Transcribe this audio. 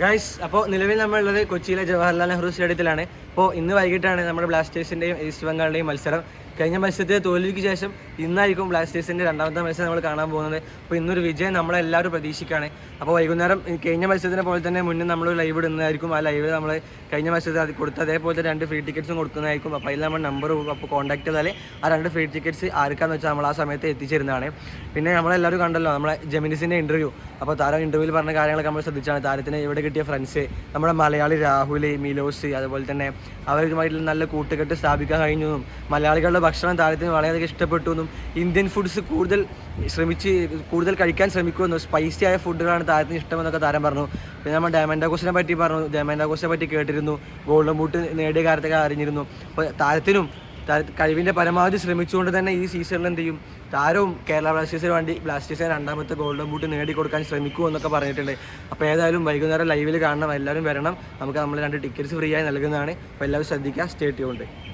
Guys അപ്പോൾ നിലവിൽ നമ്മളുള്ളത് കൊച്ചിയിലെ ജവഹർലാൽ നെഹ്റു സ്റ്റേഡിയത്തിലാണ്. അപ്പോൾ ഇന്ന് വൈകിട്ടാണ് നമ്മുടെ ബ്ലാസ്റ്റേഴ്സിന്റെയും ഈസ്റ്റ് ബംഗാളിന്റെയും മത്സരം. കഴിഞ്ഞ മത്സരത്തെ തോൽവിക്ക് ശേഷം ഇന്നായിരിക്കും ബ്ലാസ്റ്റേഴ്സിന്റെ രണ്ടാമത്തെ മത്സരം നമ്മൾ കാണാൻ പോകുന്നത്. അപ്പോൾ ഇന്നൊരു വിജയം നമ്മളെല്ലാവരും പ്രതീക്ഷിക്കുകയാണ്. അപ്പോൾ വൈകുന്നേരം കഴിഞ്ഞ മത്സരത്തിനെ പോലെ തന്നെ മുന്നേ നമ്മൾ ലൈവ് ഇടുന്നതായിരിക്കും. ആ ലൈവ് നമ്മൾ കഴിഞ്ഞ മത്സരത്തിൽ അത് കൊടുത്ത് അതേപോലെ തന്നെ രണ്ട് ഫ്രീ ടിക്കറ്റ്സും കൊടുക്കുന്നതായിരിക്കും. അപ്പോൾ അതിൽ നമ്മൾ നമ്പർ അപ്പോൾ കോൺടാക്ട് ചെയ്താൽ ആ രണ്ട് ഫ്രീ ടിക്കറ്റ്സ് ആർക്കാന്ന് വെച്ചാൽ നമ്മൾ ആ സമയത്ത് എത്തിച്ചേരുന്നതാണ്. പിന്നെ നമ്മളെല്ലാവരും കണ്ടല്ലോ നമ്മളെ ജെമിനിസിന്റെ ഇന്റർവ്യൂ അപ്പോൾ താരം ഇന്റർവ്യൂവിൽ പറഞ്ഞ കാര്യങ്ങളൊക്കെ നമ്മൾ ശ്രദ്ധിച്ചാണ്. താരത്തിന് ഇവിടെ കിട്ടിയ ഫ്രണ്ട്സ് നമ്മുടെ മലയാളി രാഹുൽ മിലോസ് അതുപോലെ തന്നെ അവരുമായിട്ടുള്ള നല്ല കൂട്ടുകെട്ട് സ്ഥാപിക്കാൻ കഴിഞ്ഞതും മലയാളികളുടെ ഭക്ഷണം താരത്തിന് വളരെയധികം ഇഷ്ടപ്പെട്ടു എന്നും ഇന്ത്യൻ ഫുഡ്സ് കൂടുതൽ ശ്രമിച്ച് കൂടുതൽ കഴിക്കാൻ ശ്രമിക്കുമെന്നും സ്പൈസി ആയ ഫുഡുകളാണ് താരത്തിന് ഇഷ്ടമെന്നൊക്കെ താരം പറഞ്ഞു. പിന്നെ നമ്മൾ ഡയമൻഡാഘോഷിനെ പറ്റി പറഞ്ഞു. ഡയമൻഡാഘോഷിനെ പറ്റി കേട്ടിരുന്നു. ഗോൾഡൻ ബൂട്ട് നേടിയ കാര്യത്തൊക്കെ അറിഞ്ഞിരുന്നു. അപ്പോൾ താരത്തിനും താര- കഴിവിന്റെ പരമാവധി ശ്രമിച്ചുകൊണ്ട് തന്നെ ഈ സീസണിൽ എന്ത് ചെയ്യും? താരവും കേരള ബ്ലാസ്റ്റേഴ്സിന് വേണ്ടി ബ്ലാസ്റ്റേഴ്സിന് രണ്ടാമത്തെ ഗോൾഡൻ ബൂട്ട് നേടിക്കൊടുക്കാൻ ശ്രമിക്കൂ എന്നൊക്കെ പറഞ്ഞിട്ടുണ്ട്. അപ്പോൾ ഏതായാലും വൈകുന്നേരം ലൈവിൽ കാണണം. എല്ലാവരും വരണം. നമുക്ക് നമ്മൾ രണ്ട് ടിക്കറ്റ്സ് ഫ്രീ ആയി നൽകുന്നതാണ്. അപ്പോൾ എല്ലാവരും ശ്രദ്ധിക്കുക. സ്റ്റേറ്റ് കൊണ്ട്